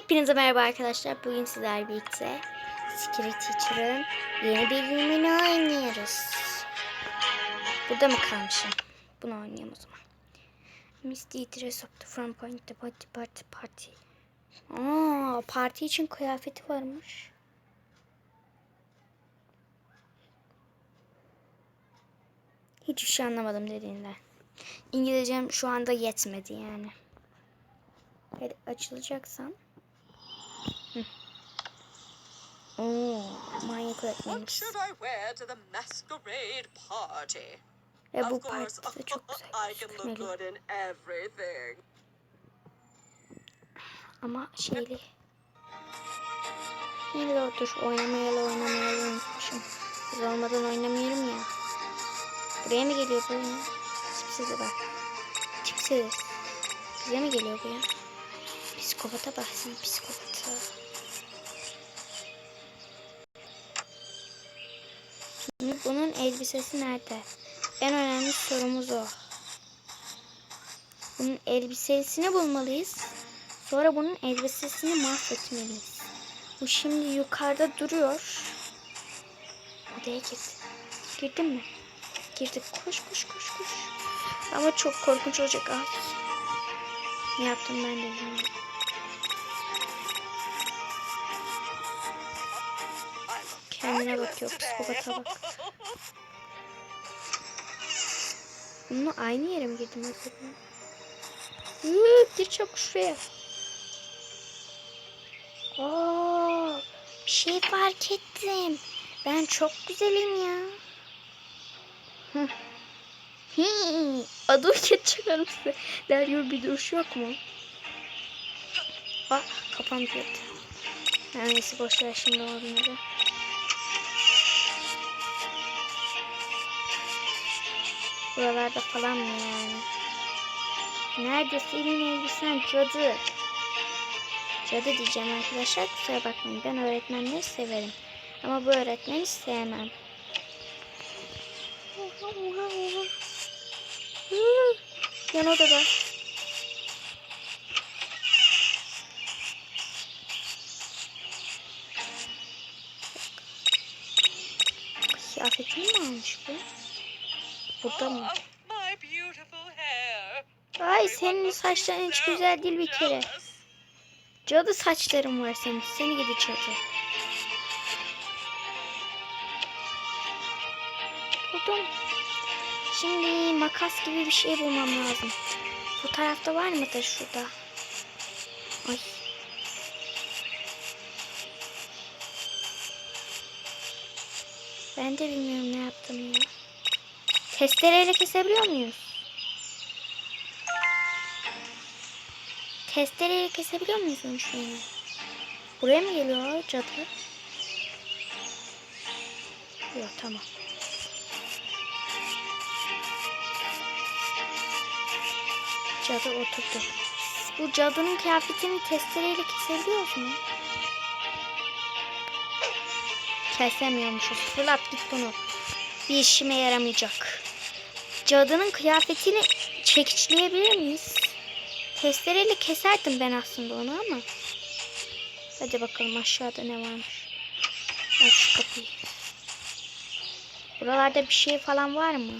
Hepinize merhaba arkadaşlar. Bugün sizler birlikte Secret Teacher'ın yeni bölümünü oynuyoruz. Burada mı kalmışım? Bunu oynayalım o zaman. Misty dress up the front point the party party party. Aa, parti için kıyafeti varmış. Hiçbir şey anlamadım dediğinden. İngilizcem şu anda yetmedi yani. Hadi açılacaksam. Oo, manyak What öğretmenimiz. should I wear to the masquerade party? Ve bu of course, partide çok güzel I can look gözükmeli. good in everything. Ama şeyli. Neydi o dur oynamayalı oynamayalı unutmuşum. Biz olmadan oynamıyorum ya. Buraya mı geliyor bu ya? Tipsiz bak. Tipsiz. Bize mi geliyor bu ya? Psikopata baksana psikopata. Bunun elbisesi nerede? En önemli sorumuz o. Bunun elbisesini bulmalıyız. Sonra bunun elbisesini mahvetmeliyiz. Bu şimdi yukarıda duruyor. Odaya girdi. Girdin mi? Girdik. Koş koş koş koş. Ama çok korkunç olacak. Ay. Ne yaptım ben de bilmiyorum. Kendine bakıyor. Psikopata bak. Bununla aynı yere mi girdim acaba? Gir çabuk şuraya. Oo, bir şey fark ettim. Ben çok güzelim ya. Hı, adım geçecek arası. Deryor bir duruş yok mu? Ah kafam girdi. Neyse boş ver şimdi onları. Buralarda falan mı yani? Nerede senin elbisen cadı? Cadı diyeceğim arkadaşlar. Kusura bakmayın. Ben öğretmenleri severim. Ama bu öğretmeni sevmem. Yan odada. Kıyafetini mi almış bu? Burada mı? My beautiful hair. Ay senin saçların hiç güzel değil bir kere. Cadı saçların var senin. Seni gidi cadı. Buldum. Şimdi makas gibi bir şey bulmam lazım. Bu tarafta var mıdır şurada? Ay. Ben de bilmiyorum ne yaptım ya. Testereyle kesebiliyor muyuz? Testereyle kesebiliyor muyuz onu şöyle? Buraya mı geliyor cadı? Yok tamam. Cadı oturdu. Bu cadının kıyafetini testereyle kesebiliyoruz mu? Kesemiyormuşuz. Fırlat git bunu. Bir işime yaramayacak. Cadının kıyafetini çekiçleyebilir miyiz? Testereyle keserdim ben aslında onu ama. Hadi bakalım aşağıda ne varmış. Aç şu kapıyı. Buralarda bir şey falan var mı?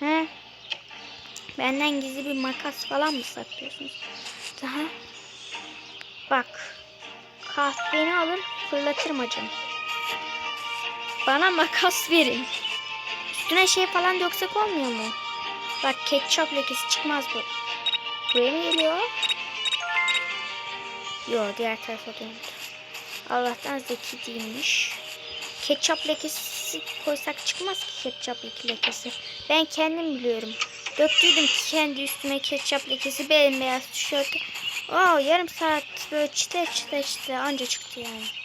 He? Benden gizli bir makas falan mı saklıyorsunuz? Daha. Bak. Kahveni alır fırlatırım acım. Bana makas verin. Üstüne şey falan döksek olmuyor mu? Bak ketçap lekesi çıkmaz bu. Buraya mı geliyor? Yok diğer tarafa döndü. Allah'tan zeki değilmiş. Ketçap lekesi koysak çıkmaz ki ketçap lekesi. Ben kendim biliyorum. Döktüydüm kendi üstüme ketçap lekesi bembeyaz tişörtü. Oo, yarım saat böyle çıta çıta çıta anca çıktı yani.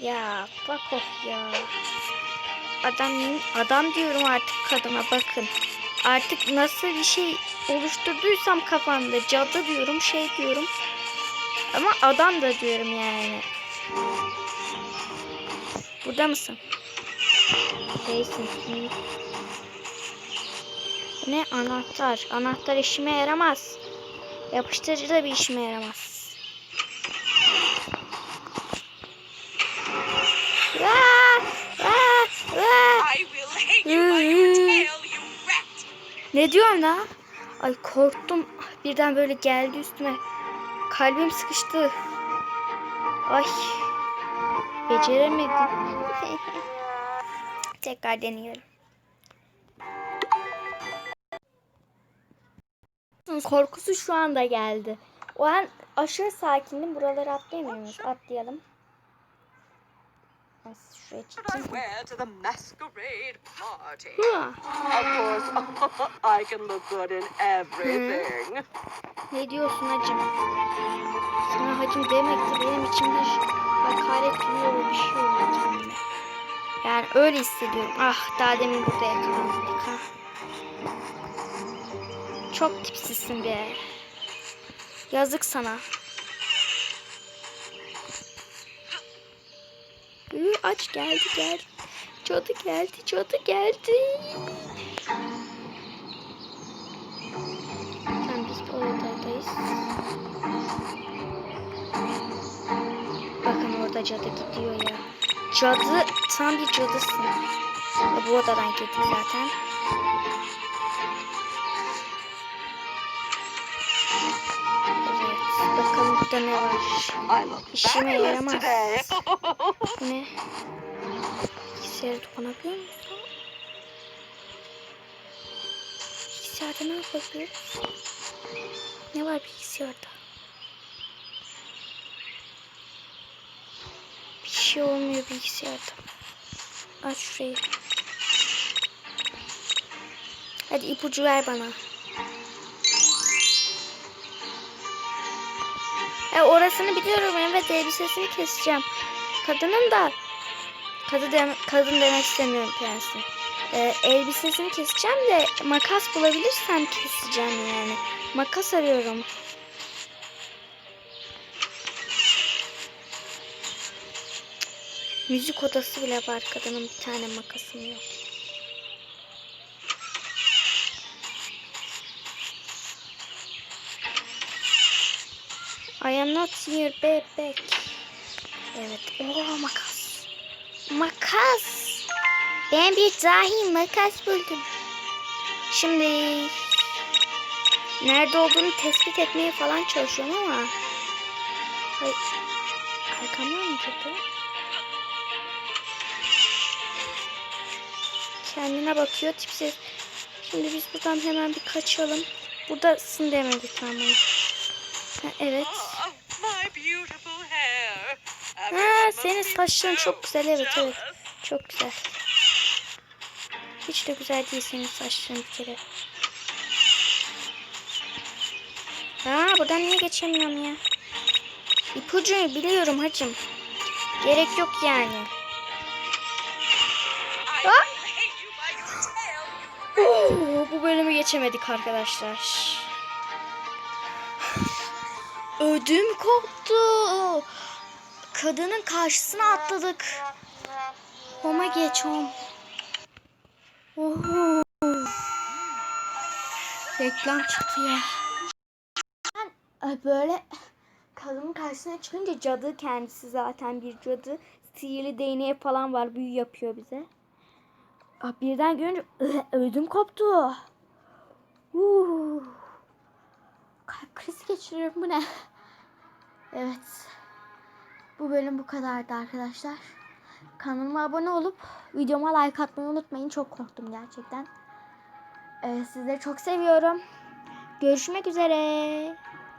Ya bak of ya. Adam adam diyorum artık kadına bakın. Artık nasıl bir şey oluşturduysam kafamda cadı diyorum şey diyorum. Ama adam da diyorum yani. Burada mısın? Değilsin. Ne anahtar? Anahtar işime yaramaz. Yapıştırıcı da bir işime yaramaz. Ne diyorsun la? Ay korktum. Birden böyle geldi üstüme. Kalbim sıkıştı. Ay. Beceremedim. Tekrar deneyelim. Korkusu şu anda geldi. O an aşırı sakindim. Buraları atlayamıyor muyuz? Atlayalım. can look good in everything. Ne diyorsun hacım? Sana hacım demek de benim bir hakaret olur bir şey oluyor kendime. Yani öyle hissediyorum. Ah daha demin burada yakalandık ha. Çok tipsizsin be. Yazık sana. Aç geldi geldi. Cadı geldi cadı geldi. Tamam biz bu odadayız. Bakın orada cadı gidiyor ya. Cadı tam bir cadısın. Bu odadan girdik zaten. Burada ne var. İşime yaramaz. ne? Bilgisayarı dokunabiliyor muyuz? Bilgisayarda ne yapabiliyoruz? Ne var bilgisayarda? Bir şey olmuyor bilgisayarda. Aç şurayı. Hadi ipucu ver bana. E orasını biliyorum evet elbisesini keseceğim. Kadının da kadın deme, kadın demek istemiyorum prensi. E, elbisesini keseceğim de makas bulabilirsem keseceğim yani. Makas arıyorum. Müzik odası bile var kadının bir tane makasım yok. I am not your bebek. Evet. Oo makas. Makas. Ben bir dahi makas buldum. Şimdi nerede olduğunu tespit etmeye falan çalışıyorum ama Ay, arkamdan mı girdi? Kendine bakıyor tipsiz. Şimdi biz buradan hemen bir kaçalım. Buradasın demedi tamam. Ha, evet. Ha, senin saçların çok güzel evet evet. Çok güzel. Hiç de güzel değil senin saçların bir kere. Aa buradan niye geçemiyorum ya? İpucunu biliyorum hacım. Gerek yok yani. You Oo, bu bölümü geçemedik arkadaşlar. Ödüm koptu. Kadının karşısına atladık. Homa geç hom. Oho. Reklam çıktı ya. Ben e, böyle kadının karşısına çıkınca cadı kendisi zaten bir cadı. Sihirli değneği falan var büyü yapıyor bize. Aa, birden görünce ödüm koptu. Uuu. Geçiriyorum bu ne? Evet. Bu bölüm bu kadardı arkadaşlar. Kanalıma abone olup videoma like atmayı unutmayın. Çok korktum gerçekten. Ee, sizleri çok seviyorum. Görüşmek üzere.